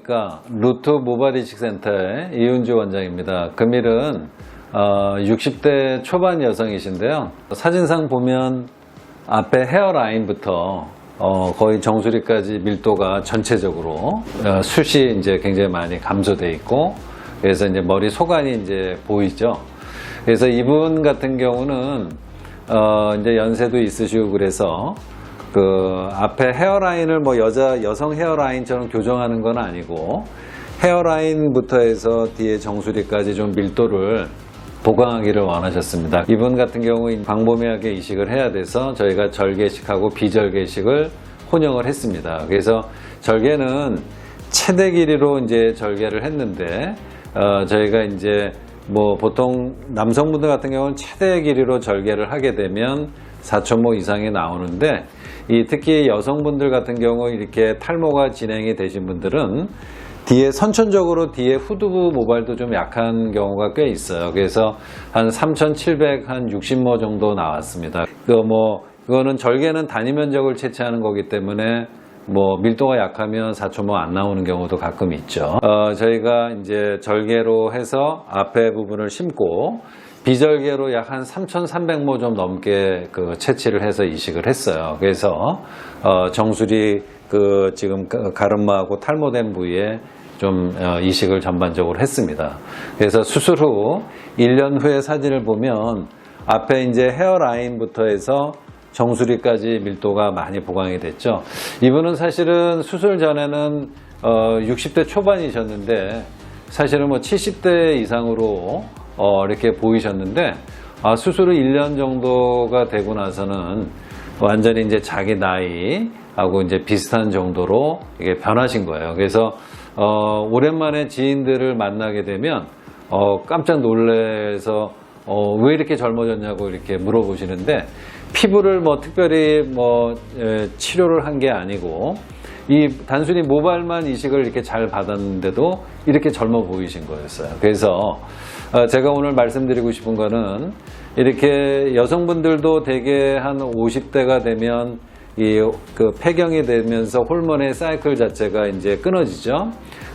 안녕하십니까. 루트 모바일 이식 센터의 이윤주 원장입니다. 금일은 어, 60대 초반 여성이신데요. 사진상 보면 앞에 헤어라인부터 어, 거의 정수리까지 밀도가 전체적으로 어, 숱이 이제 굉장히 많이 감소돼 있고 그래서 이제 머리 소관이 이제 보이죠. 그래서 이분 같은 경우는 어, 이제 연세도 있으시고 그래서 그 앞에 헤어라인을 뭐 여자 여성 헤어라인처럼 교정하는 건 아니고 헤어라인부터 해서 뒤에 정수리까지 좀 밀도를 보강하기를 원하셨습니다. 이분 같은 경우 광범위하게 이식을 해야 돼서 저희가 절개식하고 비절개식을 혼용을 했습니다. 그래서 절개는 최대 길이로 이제 절개를 했는데 어, 저희가 이제 뭐 보통 남성분들 같은 경우는 최대 길이로 절개를 하게 되면 4.5 이상이 나오는데 이 특히 여성분들 같은 경우 이렇게 탈모가 진행이 되신 분들은 뒤에 선천적으로 뒤에 후두부 모발도 좀 약한 경우가 꽤 있어요. 그래서 한 3,700한 60모 정도 나왔습니다. 그뭐 그거는 절개는 단위 면적을 채취하는 거기 때문에 뭐 밀도가 약하면 4.5안 나오는 경우도 가끔 있죠. 어, 저희가 이제 절개로 해서 앞에 부분을 심고 비절개로 약 한 3,300모 좀 넘게 그 채취를 해서 이식을 했어요. 그래서 어, 정수리 그 지금 가- 가름마하고 탈모된 부위에 좀 어, 이식을 전반적으로 했습니다. 그래서 수술 후 1년 후의 사진을 보면 앞에 이제 헤어라인부터 해서 정수리까지 밀도가 많이 보강이 됐죠. 이분은 사실은 수술 전에는 어, 60대 초반이셨는데 사실은 뭐 70대 이상으로 어, 이렇게 보이셨는데 아, 수술 후 1년 정도가 되고 나서는 완전히 이제 자기 나이하고 이제 비슷한 정도로 이게 변하신 거예요. 그래서 어, 오랜만에 지인들을 만나게 되면 어, 깜짝 놀래서 어, 왜 이렇게 젊어졌냐고 이렇게 물어보시는데 피부를 뭐 특별히 뭐 에, 치료를 한 게 아니고 이 단순히 모발만 이식을 이렇게 잘 받았는데도 이렇게 젊어 보이신 거였어요. 그래서 어, 제가 오늘 말씀드리고 싶은 거는 이렇게 여성분들도 대개 한 50대가 되면 이그 폐경이 되면서 호르몬의 사이클 자체가 이제 끊어지죠.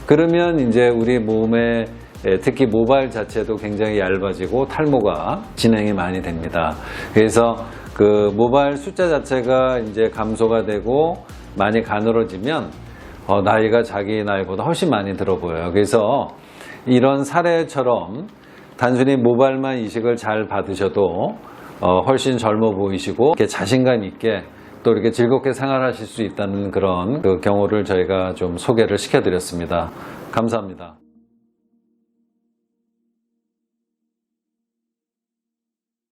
그러면 이제 우리 몸에 예, 특히 모발 자체도 굉장히 얇아지고 탈모가 진행이 많이 됩니다. 그래서 그 모발 숫자 자체가 이제 감소가 되고 많이 가늘어지면 어, 나이가 자기 나이보다 훨씬 많이 들어 보여요. 그래서 이런 사례처럼 단순히 모발만 이식을 잘 받으셔도 어, 훨씬 젊어 보이시고 이렇게 자신감 있게 또 이렇게 즐겁게 생활하실 수 있다는 그런 그 경우를 저희가 좀 소개를 시켜드렸습니다. 감사합니다.